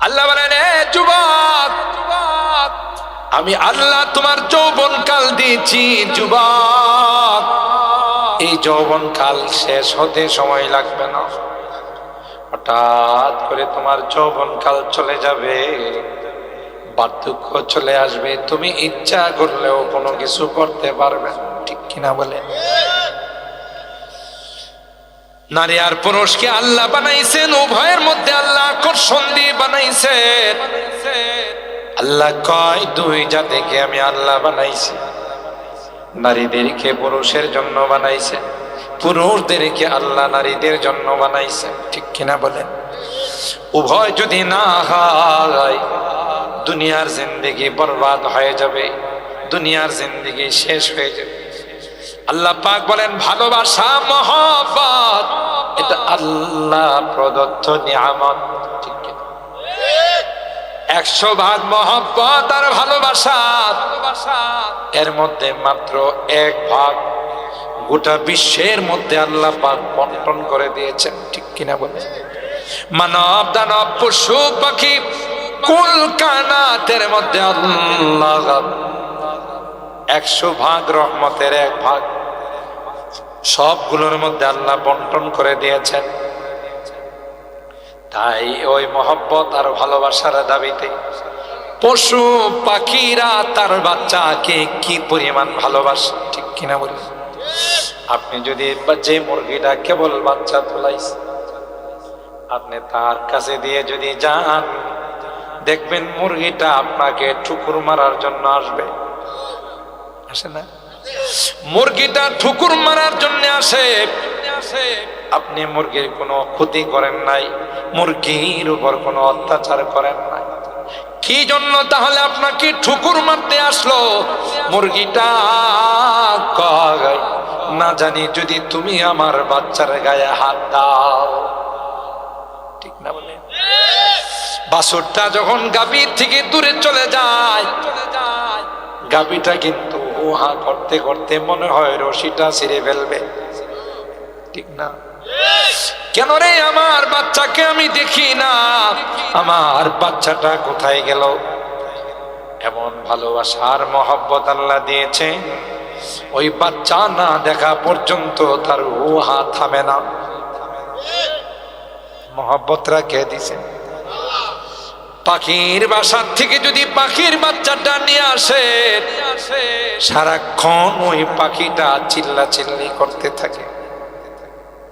আল্লাহ বলেন, "এ যুবক আমি আল্লাহ তোমার যৌবন কাল দিয়েছি, যুবক। এই যৌবন কাল শেষ হতে সময় লাগবে না। হঠাৎ করে তোমার যৌবন কাল চলে যাবে। বার্ধক্য চলে আসবে। তুমি ইচ্ছা করলেও কোনো কিছু করতে পারবে। ঠিক কিনা বলে নারী আর পুরুষকে আল্লাহ বানাইছেন, উভয়ের মধ্যে আল্লাহ আকর্ষণ দিয়ে বানাইছেন। আল্লাহ কয়, দুই জাতিকে আমি আল্লাহ বানাইছি। নারীদেরকে পুরুষের জন্য বানাইছে, পুরুষদেরকে আল্লাহ নারীদের জন্য বানাইছে। ঠিক কিনা বলেন? উভয় যদি না হয়, দুনিয়ার জিন্দিগি বরবাদ হয়ে যাবে, দুনিয়ার জিন্দিগি শেষ হয়ে যাবে। আল্লাহ পাক বলেন, ভালোবাসা, মহব্বত, এটা আল্লাহ প্রদত্ত নিয়ামত। ঠিক একশো ভাগ মহব্বত আর ভালোবাসা। এর মধ্যে মাত্র এক ভাগ গোটা বিশ্বের মধ্যে আল্লাহ পাক বন্টন করে দিয়েছেন। ঠিক কিনা বলে মানব, দানব, পশু, পাখি, কুল কানাতের মধ্যে আল্লাহ একশো ভাগ রহমতের এক ভাগ। সবগুলোর মধ্যে আল্লাহ বন্টন করে দিয়েছেন। তাই ওই মহব্বত আর ভালোবাসার দাবিতে পশু পাখিরা তার বাচ্চাকে কি পরিমাণ ভালোবাসে, ঠিক কিনা বলি আপনি যদি যে মুরগিটা কেবল বাচ্চা তোলাইছে, আপনি তার কাছে দিয়ে যদি যান, দেখবেন মুরগিটা আপনাকে ঠুকুর মারার জন্য আসবে। আসে না? মুরগিটা ঠুকুর মারার জন্য আসে। আপনি মুরগির কোনো ক্ষতি করেন নাই, মুরগির উপর কোনো অত্যাচার করেন নাই। কি জন্য তাহলে আপনাকে ঠুকুর মারতে আসলো? মুরগিটা না জানি যদি তুমি আমার বাচ্চার গায়ে হাত দাও। ঠিক না বলে? বাসুরটা যখন গাভীর থেকে দূরে চলে যায়, গাভীটা কিন্তু উহা করতে করতে মনে হয় রশিটা ছিঁড়ে ফেলবে। ঠিক না? কেন রে আমার বাচ্চাকে আমি দেখি না? আমার বাচ্চাটা কোথায় গেল? এমন ভালোবাসার মহব্বত আল্লাহ দিয়েছে, ওই বাচ্চা না দেখা পর্যন্ত তার উহা থামে না। মহব্বত রাখে দিছে? পাখির বাসার থেকে যদি পাখির বাচ্চাটা নিয়ে আসে। সারাক্ষণ ওই পাখিটা চিল্লা চিল্লি করতে থাকে।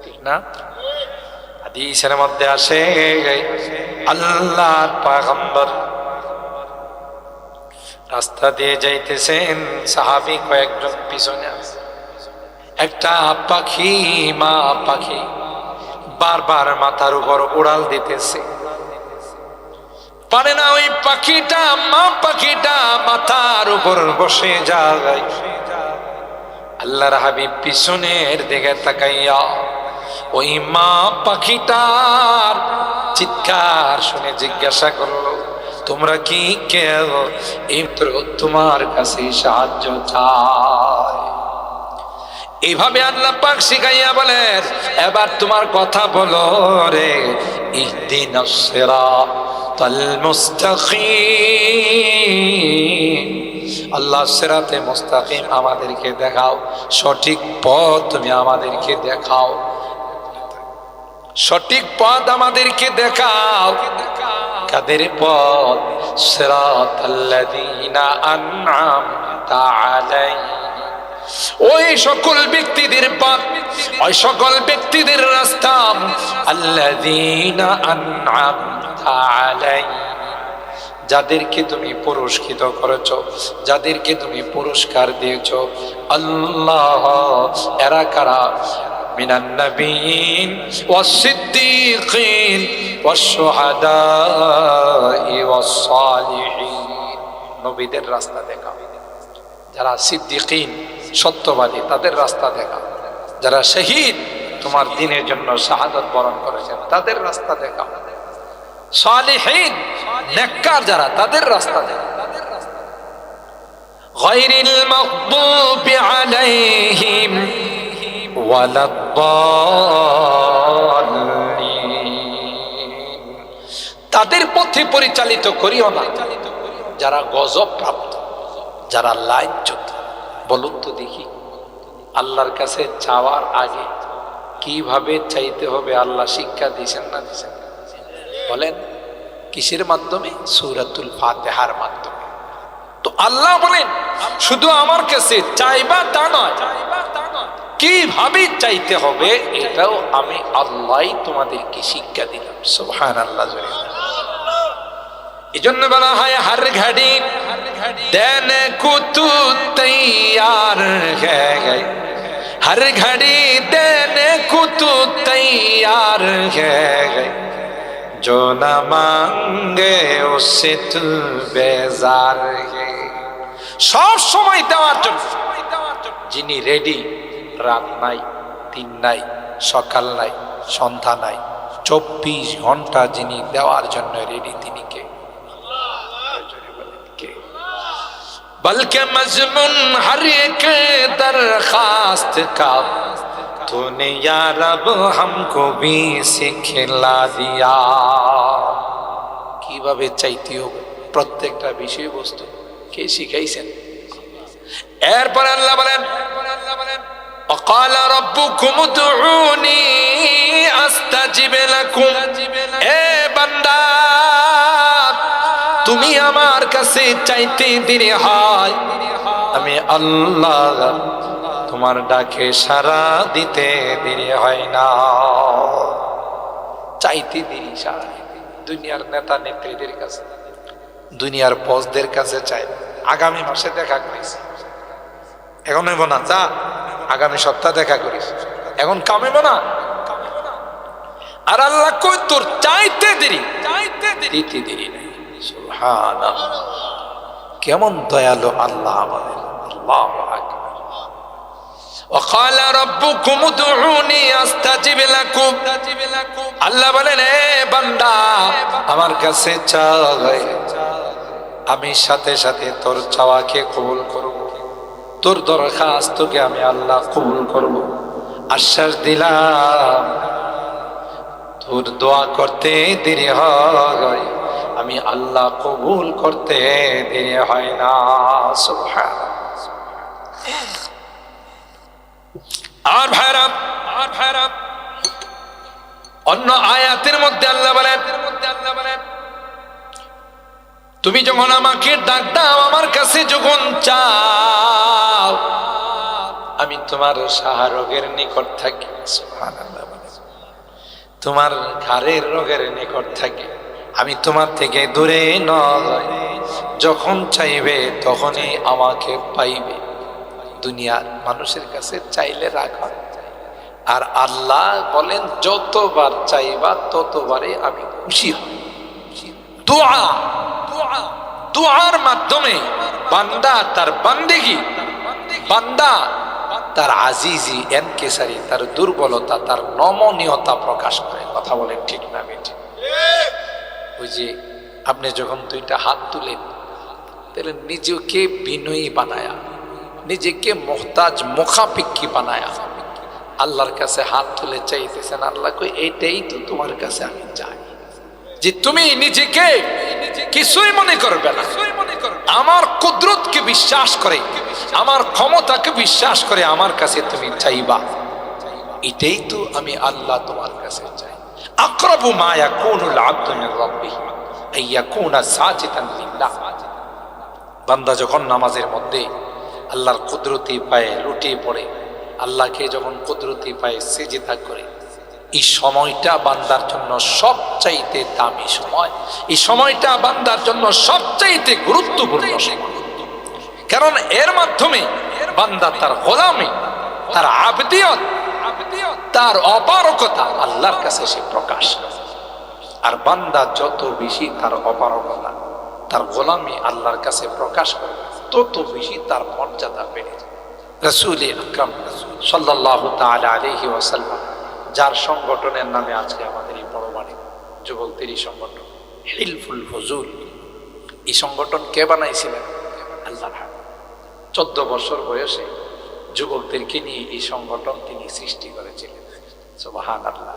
ঠিক না? হাদিসের মধ্যে আসে, আল্লাহর পাগম্বর। রাস্তা দিয়ে যাইতেছেন, সাহাবি কয়েকজন পিছনে একটা পাখি, মা পাখি, বারবার মাথার উপর উড়াল দিতেছে। পারে না ওই পাখিটা, মা পাখিটা মাথার উপর বসে যায়। আল্লাহর হাবিব পিছনের দিকে তাকাইয়া ওই মা পাখিটার চিৎকার শুনে জিজ্ঞাসা করল, তোমরা কি কেউ এই তো তোমার কাছে সাহায্য চায়? এইভাবে আল্লাহ পাক শিখাইয়া বলেন, এবার তোমার কথা বলো রে ইহদিন সিরাতাল মুস্তাকিম। আল্লাহ সেরাতে মুস্তাকিম আমাদেরকে দেখাও। সঠিক পথ তুমি আমাদেরকে দেখাও। সঠিক পথ আমাদেরকে দেখাও। কাদের পথ? সিরাতাল্লাযীনা আন'আমতা আলাইহিম। ওই সকল ব্যক্তিদের পথ, ওই সকল ব্যক্তিদের রাস্তা। আল্লাযীনা আন'আমতা যাদেরকে তুমি পুরস্কৃত করেছ, যাদেরকে তুমি পুরস্কার দিয়েছ, আল্লাহ এরা কারা? নবীদের রাস্তা দেখা। যারা সত্যবাদী, তাদের রাস্তা দেখা। যারা শহীদ, তোমার দিনের জন্য শাহাদত বরণ করেছেন, তাদের রাস্তা দেখা। সালিহীন নেককার যারা তাদের রাস্তা দেখা غير المغضوب عليهم ولا الضالين তাদের পথে পরিচালিত করিও না যারা গজব প্রাপ্ত যারা লাইজ্জত বলুন তো দেখি আল্লাহর কাছে চাওয়ার আগে কিভাবে চাইতে হবে আল্লাহ শিক্ষা দিয়েছেন না দিয়েছেন বলেন, কিসের মাধ্যমে? সৌরাতুল ফাতেহার মাধ্যমে। তো আল্লাহ বলেন, শুধু আমার কাছে চাইবা তা নয়, কীভাবে চাইতে হবে এটাও আমি আল্লাহ তোমাদেরকে শিক্ষা দিলাম। সোহান আল্লাহ এই জন্য বলা হয়, হার ঘাড়ি দেন কুতু তৈয়ার হার ঘাড়ি দেন কুতু তৈয়ার হ্যাঁ। जो न मांगे उससे तू बेजार है সব সময় দেওয়ার জন্য যিনি রেডি রাত নাই দিন নাই সকাল নাই সন্ধ্যা নাই চব্বিশ ঘন্টা যিনি দেওয়ার জন্য রেডি তিনি কে কে बल्कि मजमून हर एक दरखास्त का तूने या रब हमको भी सिखला दिया কিভাবে চাইতে হবে প্রত্যেকটা বিষয়বস্তু কে শিখাইছেন এরপর আল্লাহ বলেন وقال ربكم ادعوني استجب لكم এ বান্দা তুমি আমার কাছে চাইতে দেরি হয় আমি আল্লাহ তোমার ডাকে সারা দিতে দেরি হয় না। চাইতে দেরি সারা। দুনিয়ার নেতা নেত্রীদের কাছে, দুনিয়ার বসদের কাছে চাই। আগামী মাসে দেখা করিস। এখন হইব না, যা। আগামী সপ্তাহ দেখা করিস। এখন কামেব না। আর আল্লাহ কই, তোর চাইতে দেরি। চাইতে দেরি। দিতে দেরি নাই। সুবহানাল্লাহ। কেমন দয়ালু আল্লাহ আমাদের। আল্লাহ আকবার। وقال ربكم ادعوني استجب لكم আল্লাহ বলেন এ বান্দা আমার কাছে চাই আমি সাথে সাথে তোর চাওয়াকে কবুল করব তোর দরখাস্তকে আমি আল্লাহ কবুল করব আশ্বাস দিলাম তোর দোয়া করতে দেরি হয় আমি আল্লাহ কবুল করতে দেরি হয় না সুবহান আর ভাইরা আর ভাইরা, অন্য আয়াতের মধ্যে আল্লাহ বলেন, তুমি যখন আমাকে ডাক দাও, আমার কাছে যখন চাও, আমি তোমার সাহারোগের নিকট থাকি। তোমার ঘাড়ের রোগের নিকট থাকি। আমি তোমার থেকে দূরে নয়। যখন চাইবে, তখনই আমাকে পাইবে। দুনিয়ার মানুষের কাছে চাইলে রাখা আর আল্লাহ বলেন, যতবার চাইবা ততবারে আমি খুশি হই দোয়া দোয়ার মাধ্যমে বান্দা তার বান্দেগি, বান্দা তার আজিজি এনকেসারি তার দুর্বলতা, তার নমনীয়তা প্রকাশ করে। কথা বলেন ঠিক না বেঠি ওই যে আপনি যখন দুইটা হাত তুলেন, তাহলে নিজেকে বিনয়ী বানায়া নিজেকে মোহতাজ মুখাপিক্ষি বানায়া। আল্লাহর কাছে হাত তুলে চাইতেছেন, আল্লাহ কই তো তোমার কাছে আমি চাই যে তুমি নিজেকে কিছুই মনে করবে না। আমার কুদরতকে বিশ্বাস করে, আমার ক্ষমতাকে বিশ্বাস করে আমার কাছে তুমি চাইবা। এটাই তো আমি আল্লাহ তোমার কাছে চাই। আকরাবু মা ইয়াকুনুল আবদু রাব্বিহি আইয়াকুনা সাজিদান লিল্লাহ। বান্দা যখন নামাজের মধ্যে আল্লাহর কুদরতি পায়ে লুটিয়ে পড়ে। আল্লাহকে যখন কুদরতি পায়ে সেজেদা করে, এই সময়টা বান্দার জন্য সবচাইতে দামি সময়। এই সময়টা বান্দার জন্য সবচাইতে গুরুত্বপূর্ণ কারণ এর মাধ্যমে বান্দা তার গোলামি, তার আবদিয়ত, তার অপারকতা আল্লাহর কাছে সে প্রকাশ। আর বান্দা যত বেশি তার অপারকতা তার গোলামি আল্লাহর কাছে প্রকাশ করে। তত বেশি তার মর্যাদা বেড়ে যায়। রসুল আকরম সাল্লাহ তালা আলহি ওয়াসাল্লাম, যার সংগঠনের নামে আজকে আমাদের এই বড় বাড়ি যুবকদের এই সংগঠন, হিলফুল ফজুল এই সংগঠন কে বানাইছিলেন? আল্লাহ চোদ্দ বছর বয়সে যুবকদেরকে নিয়ে এই সংগঠন তিনি সৃষ্টি করেছিলেন। সুবাহান আল্লাহ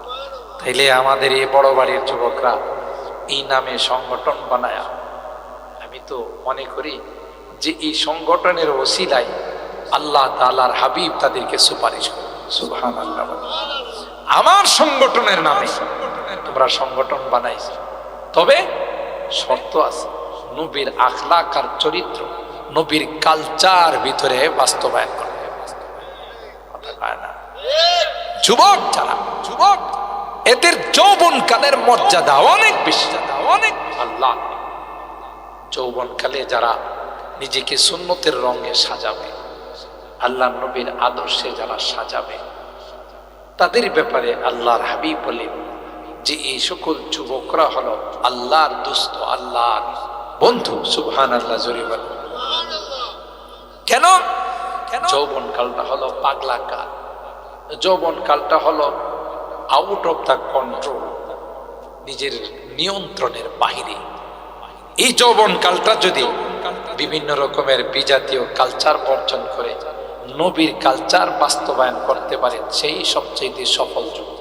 তাইলে আমাদের এই বড় বাড়ির যুবকরা এই নামে সংগঠন বানায়, আমি তো মনে করি যে এই সংগঠনের ওসিলায় আল্লাহ তালার হাবিব তাদেরকে সুপারিশ করে। সুবহান আল্লাহ আমার সংগঠনের নামে তোমরা সংগঠন বানাইছ। তবে শর্ত আছে, নবীর আখলাক আর চরিত্র নবীর কালচার ভিতরে বাস্তবায়ন করবে যুবক যারা, যুবক, এদের যৌবনকালের মর্যাদা অনেক বেশি। অনেক আল্লাহ যৌবনকালে যারা নিজেকে সুন্নতের রঙে সাজাবে। আল্লাহ নবীর আদর্শে যারা সাজাবে, তাদের ব্যাপারে আল্লাহর হাবিব বলেন যে, এই সকল যুবকরা হলো আল্লাহর দুস্থ আল্লাহর বন্ধু। সুবহান আল্লাহ জরি বলে কেন? কেন? যৌবন কালটা হলো পাগলা কাল। যৌবন কালটা হলো আউট অফ দ্য কন্ট্রোল নিজের নিয়ন্ত্রণের বাহিরে। এই যৌবন কালটা যদি বিভিন্ন রকমের বিজাতীয় কালচার বর্জন করে নবীর কালচার বাস্তবায়ন করতে পারেন সেই সবচেয়ে সফল যুবক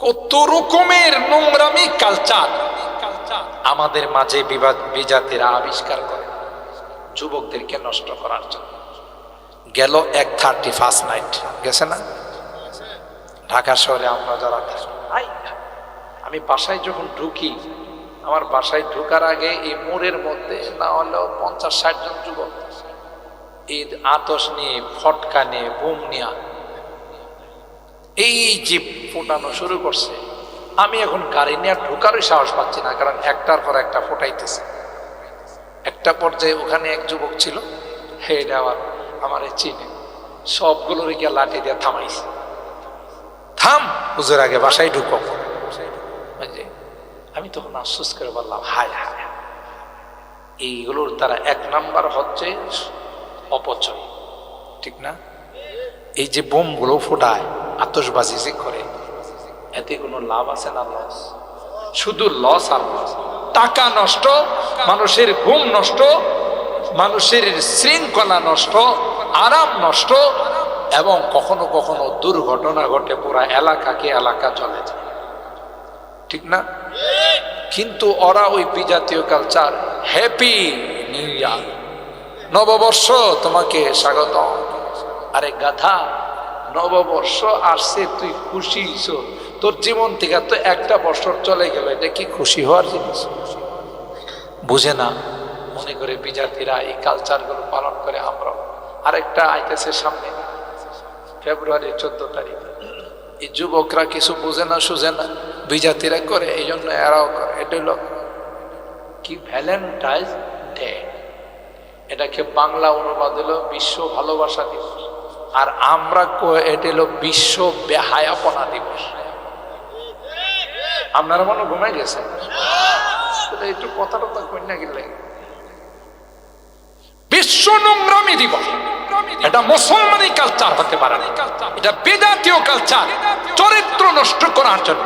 কত রকমের নোংরামি কালচার আমাদের মাঝে বিবাদ, বিজাতিরা আবিষ্কার করে যুবকদেরকে নষ্ট করার জন্য। গেল এক থার্টি ফার্স্ট নাইট গেছে না? ঢাকা শহরে আমরা যারা আমি বাসায় যখন ঢুকি আমার বাসায় ঢুকার আগে এই মোড়ের মধ্যে না হলেও পঞ্চাশ ষাট জন যুবক। এই আতস নিয়ে, ফটকা নিয়ে, বোম নিয়ে। এই যে ফোটানো শুরু করছে। আমি এখন গাড়ি নিয়ে ঢোকারই সাহস পাচ্ছি না, কারণ একটার পর একটা ফোটাইতেছে। একটা পর্যায়ে ওখানে এক যুবক ছিল হেড আবার আমার চিনে। সবগুলোর গিয়ে লাঠি দিয়ে থামাইছে। থাম, হুজুর আগে বাসায় ঢুকো। আমি তখন আশ্বাস করে বললাম, হায় হায়। এইগুলোর দ্বারা এক নাম্বার হচ্ছে অপচয়, ঠিক না? এই যে বোমগুলো ফোটায় আতসবাজি যে করে, এতে কোনো লাভ আছে না লস? শুধু লস আর লস। টাকা নষ্ট, মানুষের ঘুম নষ্ট, মানুষের শৃঙ্খলা নষ্ট, আরাম নষ্ট, এবং কখনো কখনো দুর্ঘটনা ঘটে পুরা এলাকাকে এলাকা চলে যায়। ঠিক না? কিন্তু ওরা ওই বিজাতীয় কালচার হ্যাপি নিউ ইয়ার নববর্ষ তোমাকে স্বাগত আরে গাধা, নববর্ষ আসছে, তুই খুশি। তোর জীবন থেকে তো একটা বছর চলে গেল, এটা কি খুশি হওয়ার জিনিস? বুঝে না, মনে করে বিজাতিরা এই কালচারগুলো পালন করে আমরা আরেকটা আইতেছে সামনে ফেব্রুয়ারি চোদ্দ তারিখ। এই যুবকরা কিছু বুঝে না, সুঝে না। বিজাতিরা করে এই জন্য এরাও করে। এটা হলো কি ভ্যালেন্টাইন ডে এটাকে বাংলা অনুবাদ হলো বিশ্ব ভালোবাসা দিবস। আর আমরা এটা হলো বিশ্ব বেহায়াপনা দিবস। আপনারা মনে ঘুমে গেছে একটু কথা টথা কই না গেলে। বিশ্ব নোংরামি দিবস। এটা মুসলমানি কালচার হতে পারে এটা বেদাতীয় কালচার চরিত্র নষ্ট করার জন্য।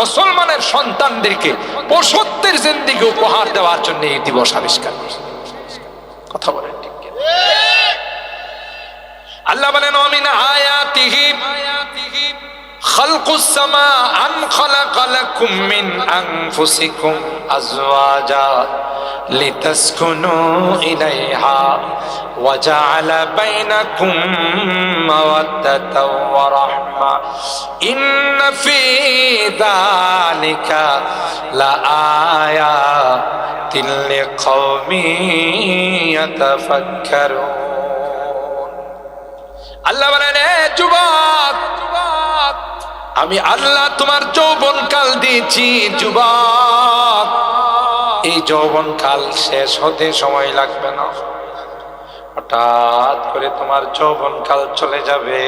মুসলমানের সন্তানদেরকে পশুত্বের জিন্দিকে উপহার দেওয়ার জন্য এই দিবস আবিষ্কার। কথা বলেন ঠিক আল্লাহ বলেন, অমিন আয়াতিহি خلق السماء أن خلق لكم من أنفسكم أزواجا لتسكنوا إليها وجعل بينكم مودة ورحمة إن في ذلك لآيات لقوم يتفكرون الله بلنه جبات আমি আল্লাহ তোমার যৌবন কাল দিয়েছি, যুবক। এই যৌবন কাল শেষ হতে সময় লাগবে না। হঠাৎ করে তোমার যৌবন কাল চলে যাবে।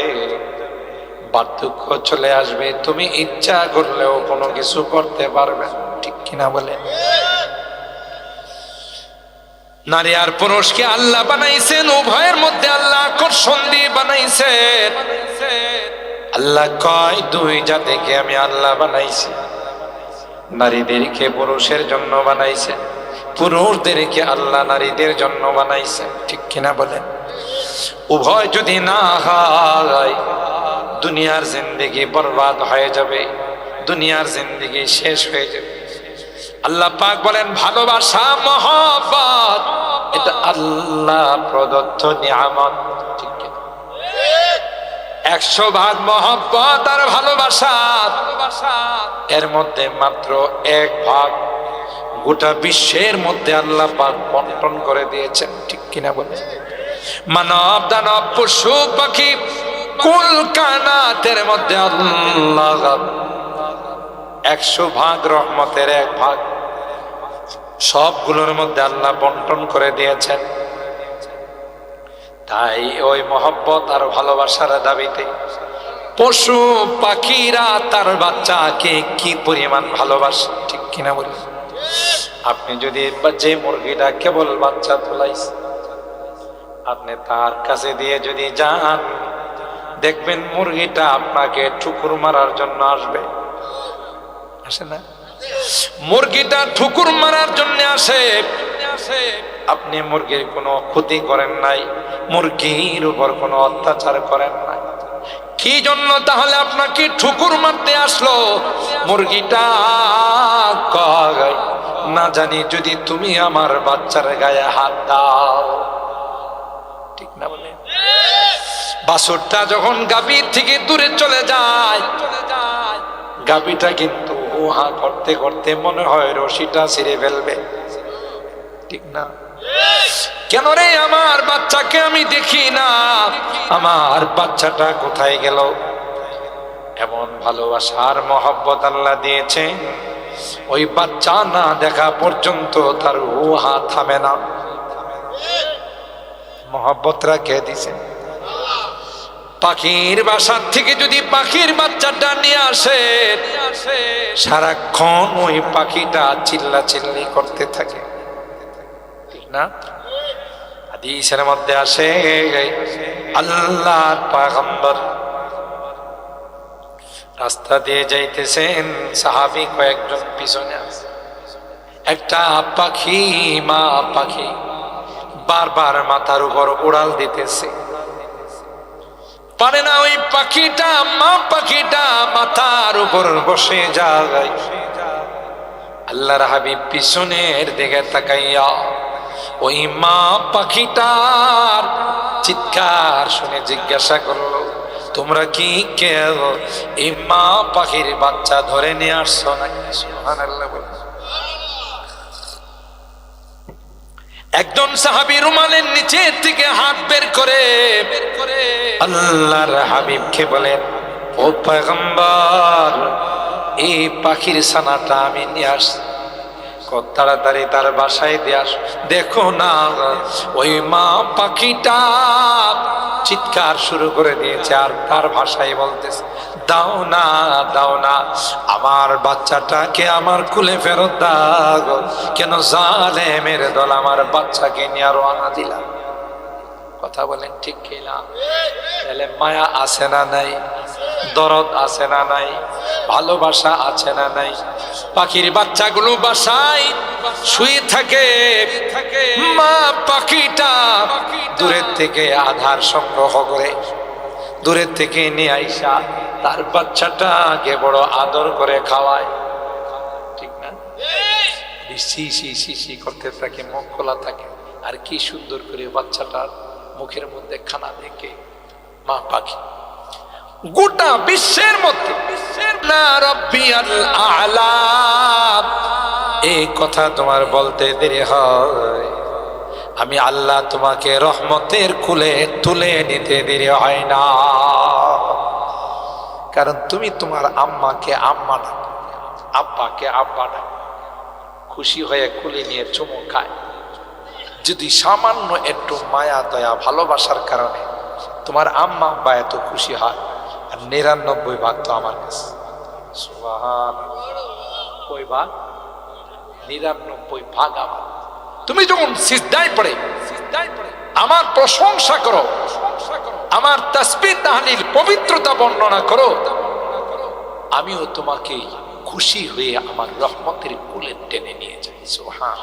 বার্ধক্য চলে আসবে। তুমি ইচ্ছা করলেও কোনো কিছু করতে পারবে। ঠিক কিনা বলে? নারী আর পুরুষকে আল্লাহ বানাইছেন, উভয়ের মধ্যে আল্লাহ আকর্ষণ দিয়ে বানাইছেন। আল্লাহ কয়, দুই জাতিকে আমি আল্লাহ বানাইছি। নারীদেরকে পুরুষের জন্য বানাইছে, পুরুষদেরকে আল্লাহ নারীদের জন্য বানাইছে। ঠিক কিনা বলেন? উভয় যদি না হয়, দুনিয়ার জিন্দেগি বরবাদ হয়ে যাবে, দুনিয়ার জিন্দিগি শেষ হয়ে যাবে। আল্লাহ পাক বলেন, ভালোবাসা, মহব্বত, এটা আল্লাহ প্রদত্ত নিয়ামত। ঠিক? একশো ভাগ মহব্বত আর ভালোবাসা। এর মধ্যে মাত্র এক ভাগ গোটা বিশ্বের মধ্যে আল্লাহ পাক বন্টন করে দিয়েছেন, ঠিক কিনা বলে? মানব, দানব, পশু, পাখি, কুল কানাতের মধ্যে আল্লাহ একশো ভাগ রহমতের এক ভাগ। সবগুলোর মধ্যে আল্লাহ বন্টন করে দিয়েছেন। তাই ওই মহব্বত আর ভালোবাসার দাবিতে পশু পাখিরা তার বাচ্চাকে কি পরিমাণ ভালোবাসে, ঠিক কিনা বলি? আপনি যদি যে মুরগিটা কেবল বাচ্চা তোলাইছে, আপনি তার কাছে দিয়ে যদি যান, দেখবেন মুরগিটা আপনাকে ঠুকুর মারার জন্য আসবে। আসে না? মুরগিটা ঠুকুর মারার জন্য আসে আপনি মুরগির কোনো ক্ষতি করেন নাই, মুরগির উপর কোনো অত্যাচার করেন নাই। কি জন্য তাহলে আপনাকে ঠুকুর মারতে আসলো? মুরগিটা না জানি, যদি তুমি আমার বাচ্চার গায়ে হাত দাও। ঠিক না বলে? বাসুরটা যখন গাভীর থেকে দূরে চলে যায় চলে যায়, গাভীটা কিন্তু উহা করতে করতে মনে হয় রশিটা ছিঁড়ে ফেলবে। ঠিক না। কেন রে আমার বাচ্চাকে আমি দেখি না? আমার বাচ্চাটা কোথায় গেল? এমন ভালোবাসার মহব্বত আল্লাহ দিয়েছে। ওই বাচ্চা না দেখা পর্যন্ত তার উহা থামে না। মহব্বত রাখে দিছে। পাখির বাসার থেকে যদি পাখির বাচ্চাটা নিয়ে আসে, সারাক্ষণ ওই পাখিটা চিল্লা চিল্লি করতে থাকে। না? হাদিসের মধ্যে আসে, আল্লাহর পাগম্বর। রাস্তা দিয়ে যাইতেছেন, সাহাবি কয়েকজন পিছনে আছে। একটা পাখি, মা পাখি, বারবার মাথার উপর উড়াল দিতেছে। পারে না ওই পাখিটা, মা পাখিটা মাথার উপর বসে যায়। আল্লাহর হাবিব পিছনের দিকে তাকাইয়া ওই মা পাখিটার চিৎকার শুনে জিজ্ঞাসা করল, তোমরা কি কেউ এই মা পাখির বাচ্চা ধরে নিয়ে আসছো নাকি? একজন সাহাবি রুমালের নিচে থেকে হাত বের করে আল্লাহর হাবিবকে বলেন ও পয়গম্বর, এই পাখির ছানাটা আমি নিয়ে আস কত তাড়াতাড়ি তার বাসায় দিয়ে আস। দেখো না, ওই মা পাখিটা চিৎকার শুরু করে দিয়েছে আর তার ভাষায় বলতেছে, দাও না দাও না, আমার বাচ্চাটাকে আমার কুলে ফেরত দাও। কেন জালে মেরে দল আমার বাচ্চাকে নিয়ে আরও আনা দিলাম? কথা বলেন, ঠিক কিনা তাহলে মায়া আছে না নাই? দরদ আছে না নাই? ভালোবাসা আছে না নাই? পাখির বাচ্চাগুলো বাসায় শুয়ে থাকে। মা পাখিটা দূরের থেকে আধার সংগ্রহ করে, দূরের থেকে নিয়ে আইসা তার বাচ্চাটাকে বড় আদর করে খাওয়ায়। ঠিক না? সি সি সি সি করতে থাকে, মুখ খোলা থাকে। আর কি সুন্দর করে বাচ্চাটার মুখের মধ্যে খানা দেখে মা পাখি। গোটা বিশ্বের মধ্যে না রব্বিয়াল এই কথা তোমার বলতে দেরি হয়। আমি আল্লাহ তোমাকে রহমতের কুলে তুলে নিতে দেরি হয় না। কারণ তুমি তোমার আম্মাকে আম্মা ডাকো আব্বাকে আব্বা ডাকো খুশি হয়ে কুলে নিয়ে চুমু খায়। যদি সামান্য একটু মায়া, দয়া, ভালোবাসার কারণে তোমার আম্মা আব্বা এত খুশি হয়, আর নিরানব্বই ভাগ তো আমার কাছে। কই নিরানব্বই ভাগ আমার। তুমি যখন সিজদায় পড়ে পড়ে, আমার প্রশংসা করো আমার তাসবিহ তাহলিল পবিত্রতা বর্ণনা করো, আমিও তোমাকে খুশি হয়ে আমার রহমতের কুলে টেনে নিয়ে যাই। সুবহান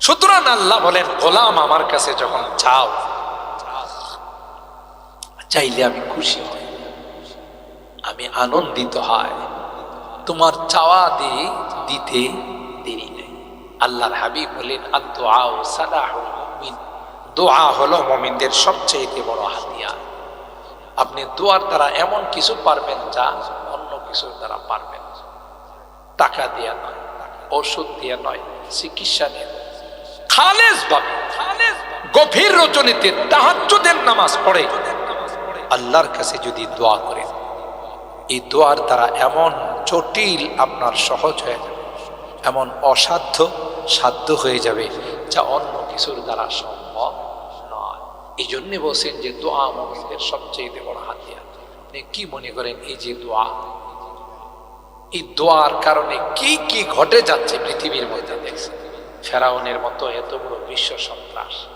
সুতরাং আল্লাহ বলেন, গোলাম আমার কাছে যখন চাও চাইলে আমি খুশি হই। আমি আনন্দিত হয়। তোমার চাওয়া দিয়ে দিতে দেরি নেই। আল্লাহর হাবিব বলেন আর দোয়া ও সালাহুল মুমিন। দোয়া হলো মমিনদের সবচেয়ে বড় হাতিয়ার। আপনি দোয়ার দ্বারা এমন কিছু পারবেন যা অন্য কিছুর দ্বারা পারবেন টাকা দিয়ে নয়, ওষুধ দিয়ে নয়, চিকিৎসা নয়। খালেজ ভাবে গভীর রজনীতে তাহাজ্জুদের নামাজ পড়ে, আল্লাহর কাছে যদি দোয়া করেন এই দোয়ার দ্বারা এমন জটিল আপনার সহজ হয়ে যাবে, এমন অসাধ্য সাধ্য হয়ে যাবে যা অন্য কিছুর দ্বারা সম্ভব নয়। এই জন্যে বলছেন যে দোয়া মমিনদের সবচেয়ে বড় হাতিয়ার। আপনি কি মনে করেন এই যে দোয়া? এই দোয়ার কারণে কি কি ঘটে যাচ্ছে পৃথিবীর মধ্যে দেখছেন? ফেরাউনের মতো এত বড় বিশ্ব সন্ত্রাস,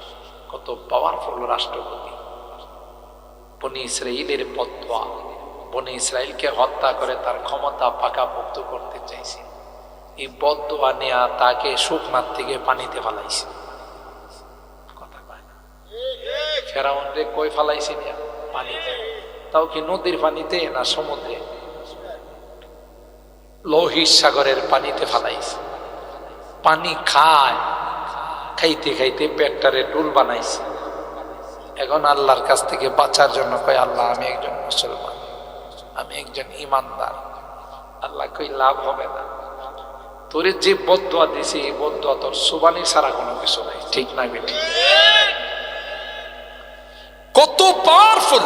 কত পাওয়ারফুল রাষ্ট্রপতি। বনি ইসরায়েলের পদোয়া বনি ইসরায়েলকে হত্যা করে তার ক্ষমতা পাকা মুক্ত করতে চাইছে। এই বদোয়া নেয়া তাকে শুকনার থেকে পানিতে ফালাইছে। কথা না? কই ফালাইছে নিয়া? পানিতে। তাও কি নদীর পানিতে না সমুদ্রে? লোহিত সাগরের পানিতে ফালাইছে। পানি খায়, খাইতে খাইতে পেটটারে টুল বানাইছে। এখন আল্লাহর কাছ থেকে বাঁচার জন্য কয়, আল্লাহ, আমি একজন মুসলমান, আমি একজন ইমানদার। আল্লাহ কই লাভ হবে না। তোরে যে বদুয়া দিছে, এই বদুয়া তোর সুবানি ছাড়া কোনো কিছু নাই। ঠিক নাই বেটি কত পাওয়ারফুল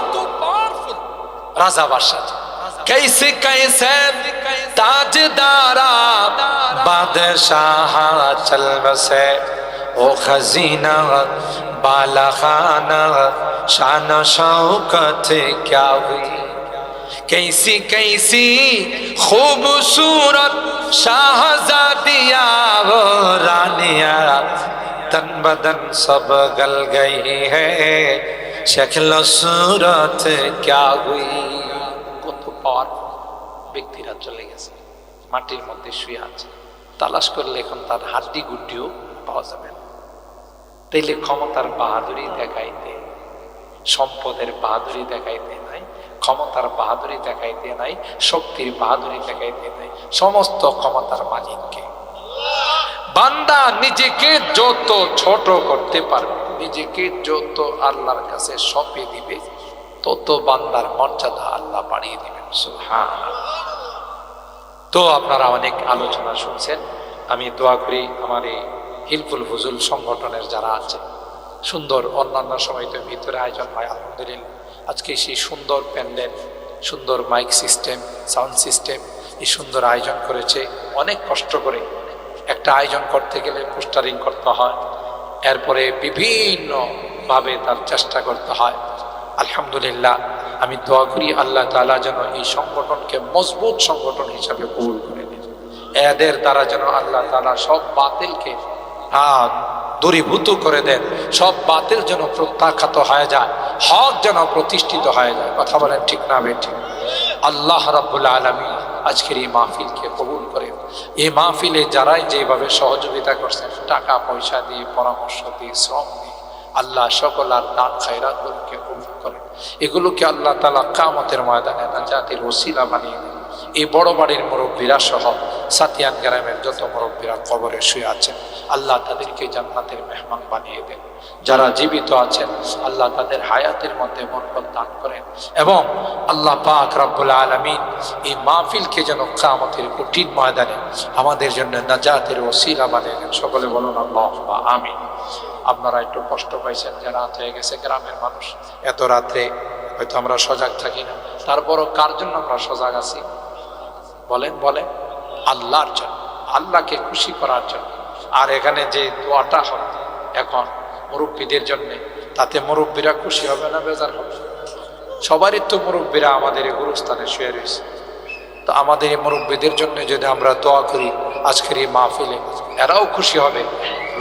রাজা বাদশাহ। کیس کیسے تاج دارا بادشاہ چل بسے او خزینہ، بالا خانہ، شان شوکت کیا ہوئی؟ کیسی کیسی خوبصورت شاہزادیا وہ رانیا تن بدن سب گل گئی ہے، شکل صورت کیا ہوئی؟ পাওয়ার ব্যক্তিরা চলে গেছে। মাটির মধ্যে শুয়ে আছে। তালাশ করলে এখন তার হাড্ডি গুড্ডিও পাওয়া যাবে না। তাইলে ক্ষমতার বাহাদুরি দেখাইতে সম্পদের বাহাদুরি দেখাইতে নাই, ক্ষমতার বাহাদুরি দেখাইতে নাই, শক্তির বাহাদুরি দেখাইতে নাই, সমস্ত ক্ষমতার মালিককে। বান্দা নিজেকে যত ছোট করতে পারবে, নিজেকে যত আল্লাহর কাছে সঁপে দিবে তত বান্দার মর্যাদা আল্লাহ বাড়িয়ে দিবেন, সুবহানাল্লাহ। তো আপনারা অনেক আলোচনা শুনছেন, আমি দোয়া করি আমার এই হিলফুল হুজুল সংগঠনের যারা আছে, সুন্দর অন্যান্য সময় তো ভিতরে আয়োজন হয়, আলহামদুলিল্লাহ। আজকে সেই সুন্দর প্যান্ডেল, সুন্দর মাইক সিস্টেম, সাউন্ড সিস্টেম, এই সুন্দর আয়োজন করেছে। অনেক কষ্ট করে একটা আয়োজন করতে গেলে পোস্টারিং করতে হয়, এরপরে বিভিন্নভাবে তার চেষ্টা করতে হয়। আলহামদুলিল্লাহ আমি দোয়া করি আল্লাহ তালা যেন এই সংগঠনকে মজবুত সংগঠন হিসাবে কবুল করে নেন এদের দ্বারা যেন আল্লাহ তালা সব বাতিলকে আহ, দূরীভূত করে দেন সব বাতিল যেন প্রত্যাখ্যাত হয়ে যায় হক যেন প্রতিষ্ঠিত হয়ে যায়। কথা বলেন ঠিক না বেঠিক? আল্লাহ রাব্বুল আলমী আজকের এই মাহফিলকে কবুল করে এই মাহফিলে যারাই যেভাবে সহযোগিতা করছেন টাকা পয়সা দিয়ে পরামর্শ দিয়ে শ্রম দিয়ে আল্লাহ সকল আর দান করেন এগুলোকে আল্লাহ তালা কামতের ময়দানে জাতির ওসিলা বানিয়ে দেন এই বড় বাড়ির মুরব্বীরা সহ সাতিয়ান গ্রামের যত মুরব্বীরা কবরে শুয়ে আছেন, আল্লাহ তাদেরকে জান্নাতের মেহমান বানিয়ে দেন। যারা জীবিত আছেন, আল্লাহ তাদের হায়াতের মধ্যে বরকত দান করেন এবং আল্লাহ পাক রব্বুল আলমিন এই মাহফিলকে যেন কামতের কঠিন ময়দানে আমাদের জন্য নাজাতের ওসিলা বানিয়ে দেন। সকলে বলুন আল্লাহ আমিন। আপনারা একটু কষ্ট পাইছেন যে রাত হয়ে গেছে, গ্রামের মানুষ। এত রাত্রে হয়তো আমরা সজাগ থাকি না। তারপরও কার জন্য আমরা সজাগ আছি? বলেন বলেন। আল্লাহর জন্য, আল্লাহকে খুশি করার জন্য। আর এখানে যে দোয়াটা হবে এখন মুরব্বীদের জন্য, তাতে মুরব্বীরা খুশি হবে না বেজার হবে? সবারই তো মুরব্বীরা আমাদের এই গুরুস্থানে শুয়ে রয়েছে। তো আমাদের এই মুরব্বীদের জন্য যদি আমরা দোয়া করি, আজকের এই মাহফিলে এরাও খুশি হবে।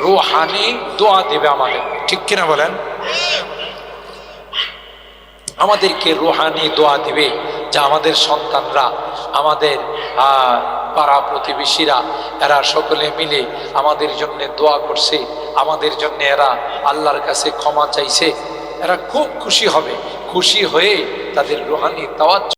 রুহানি দোয়া দেবে আমাদের। ঠিক কিনা বলেন? আমাদেরকে রুহানি দোয়া দিবে যে আমাদের সন্তানরা, আমাদের পাড়া প্রতিবেশীরা, এরা সকলে মিলে আমাদের জন্য দোয়া করছে। আমাদের জন্য এরা আল্লাহর কাছে ক্ষমা চাইছে। এরা খুব খুশি হবে। খুশি হয়ে তাদের রুহানি তাওয়াজ